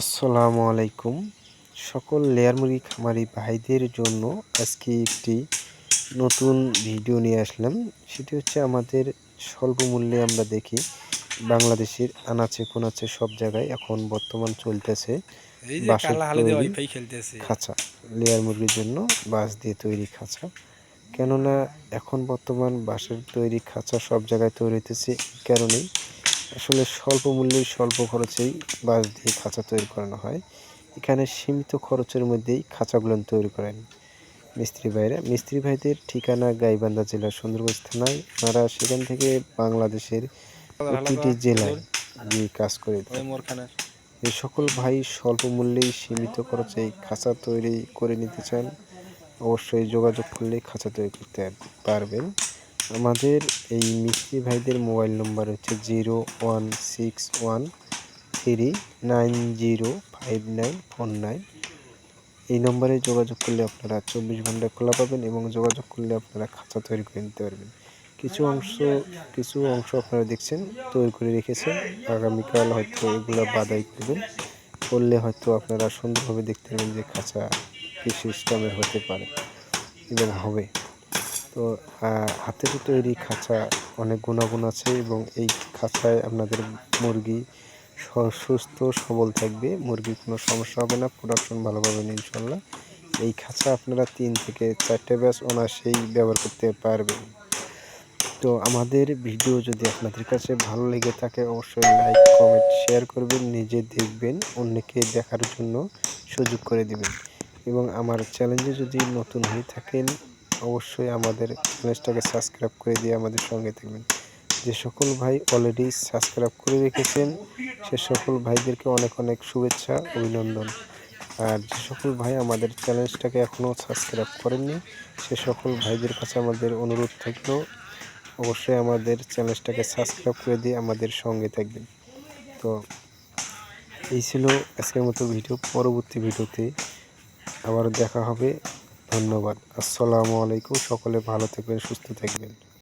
আসসালামু আলাইকুম। সকল লেয়ার মুরগি খামারি ভাইদের জন্য আজকে একটি নতুন ভিডিও নিয়ে আসলাম। সেটি হচ্ছে আমাদের স্বল্প মূল্যে আমরা দেখি বাংলাদেশের আনাচে কোনাচে সব জায়গায় এখন বর্তমান চলতেছে খাঁচা লেয়ার মুরগির জন্য বাঁশ দিয়ে তৈরি খাঁচা। কেননা এখন বর্তমান বাঁশের তৈরি খাঁচা সব জায়গায় তৈরি হইতেছে এই কারণেই। আসলে স্বল্প মূল্যে স্বল্প খরচেই বাঁশ দিয়ে খাঁচা তৈরি করানো হয়। এখানে সীমিত খরচের মধ্যেই খাঁচাগুলো তৈরি করেন। মিস্ত্রি ভাইরা মিস্ত্রি ভাইদের ঠিকানা গাইবান্ধা জেলার সুন্দরগঞ্জ থানায়। তারা সেখান থেকে বাংলাদেশের প্রতিটি জেলায় গিয়ে কাজ করে এই সকল ভাই স্বল্প মূল্যেই সীমিত খরচে খাঁচা তৈরি করে নিতে চান অবশ্যই যোগাযোগ করলে খাঁচা তৈরি করতে পারবেন। আমাদের এই মিস্ত্রি ভাইদের মোবাইল নম্বর হচ্ছে zero one six one three nine zero five nine four nine. এই নম্বরে যোগাযোগ করলে আপনারা চব্বিশ ঘণ্টা খোলা পাবেন এবং যোগাযোগ করলে আপনারা খাঁচা তৈরি করে নিতে পারবেন। কিছু অংশ কিছু অংশ আপনারা দেখছেন, তৈরি করে রেখেছেন। আগামীকাল হয়তো এগুলো বাদাই করবেন। করলে হয়তো আপনারা সুন্দরভাবে দেখতে পাবেন যে খাঁচা কী সিস্টেমের হতে পারে এবং হবে। তো হাতের তৈরি খাঁচা অনেক গুণাগুণ আছে এবং এই খাঁচায় আপনাদের মুরগি সুস্থ, সবল থাকবে। মুরগির কোনো সমস্যা হবে না প্রোডাকশন ভালো ইনশাল্লাহ। এই খাঁচা আপনারা তিন থেকে চারটে ব্যাস অনায়াসেই ব্যবহার করতে পারবেন। তো, আমাদের ভিডিও যদি আপনাদের কাছে ভালো লেগে থাকে, অবশ্যই লাইক, কমেন্ট, শেয়ার করবেন, নিজে দেখবেন, অন্যকে দেখার জন্য সুযোগ করে দেবেন। এবং আমার চ্যানেলে যদি নতুন হয়ে থাকেন অবশ্যই আমাদের চ্যানেলটাকে সাবস্ক্রাইব করে দিয়ে আমাদের সঙ্গে থাকবেন। যে সকল ভাই অলরেডি সাবস্ক্রাইব করে রেখেছেন, সে সকল ভাইদেরকে অনেক অনেক শুভেচ্ছা, অভিনন্দন। আর যে সকল ভাই আমাদের চ্যানেলটাকে এখনও সাবস্ক্রাইব করেননি, সে সকল ভাইদের কাছে আমাদের অনুরোধ থাকল, অবশ্যই আমাদের চ্যানেলটাকে সাবস্ক্রাইব করে দিয়ে আমাদের সঙ্গে থাকবেন। তো এই ছিল আজকের মতো ভিডিও। পরবর্তী ভিডিওতে আবার দেখা হবে। ধন্যবাদ। আসসালামু আলাইকুম সকলে ভালো থাকবেন সুস্থ থাকবেন।